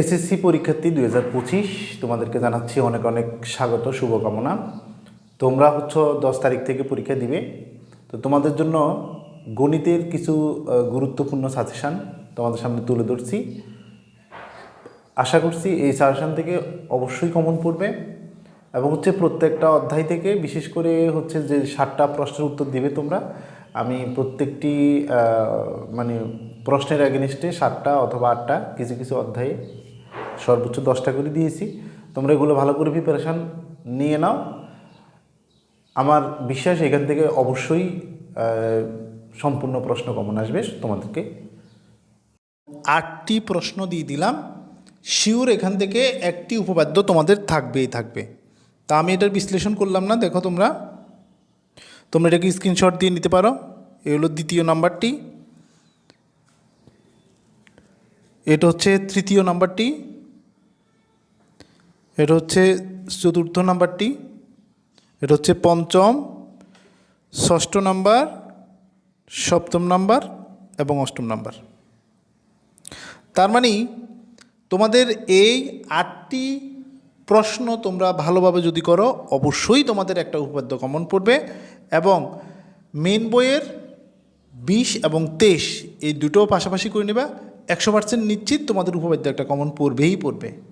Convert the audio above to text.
SSC পরীক্ষার্থী দুই হাজার পঁচিশ, তোমাদেরকে জানাচ্ছি অনেক অনেক স্বাগত, শুভকামনা। তোমরা হচ্ছে দশ তারিখ থেকে পরীক্ষা দিবে। তো তোমাদের জন্য গণিতের কিছু গুরুত্বপূর্ণ সাজেশান তোমাদের সামনে তুলে ধরছি। আশা করছি এই সাজেশান থেকে অবশ্যই কমন পড়বে। এবং হচ্ছে প্রত্যেকটা অধ্যায় থেকে, বিশেষ করে হচ্ছে যে ষাটটা প্রশ্নের উত্তর দিবে তোমরা। আমি প্রত্যেকটি মানে প্রশ্নের অ্যাগেনিস্টে সাতটা অথবা আটটা কিছু কিছু অধ্যায়ে সর্বোচ্চ দশটা করে দিয়েছি। তোমরা এগুলো ভালো করে প্রিপারেশান নিয়ে নাও। আমার বিশ্বাস এখান থেকে অবশ্যই সম্পূর্ণ প্রশ্ন কমন আসবে তোমাদেরকে। আটটি প্রশ্ন দিয়ে দিলাম। শিওর এখান থেকে একটি উপপাদ্য তোমাদের থাকবেই থাকবে। তা আমি এটার বিশ্লেষণ করলাম না, দেখো তোমরা। তোমরা এটাকে স্ক্রিনশট দিয়ে নিতে পারো। এ হলো দ্বিতীয় নাম্বারটি এটা হচ্ছে তৃতীয় নাম্বারটি। এটা হচ্ছে চতুর্থ নাম্বারটি। এটা হচ্ছে পঞ্চম, ষষ্ঠ নাম্বার, সপ্তম নাম্বার এবং অষ্টম নাম্বার। তার মানে তোমাদের এই আটটি প্রশ্ন তোমরা ভালোভাবে যদি করো, অবশ্যই তোমাদের একটা উপপাদ্য কমন পড়বে এবং মেন বইয়ের বিশ এবং তেইশ এই দুটো পাশাপাশি করে নেবা। একশো পার্সেন্ট নিশ্চিত তোমাদের উপপাদ্য একটা কমন পড়বেই পড়বে।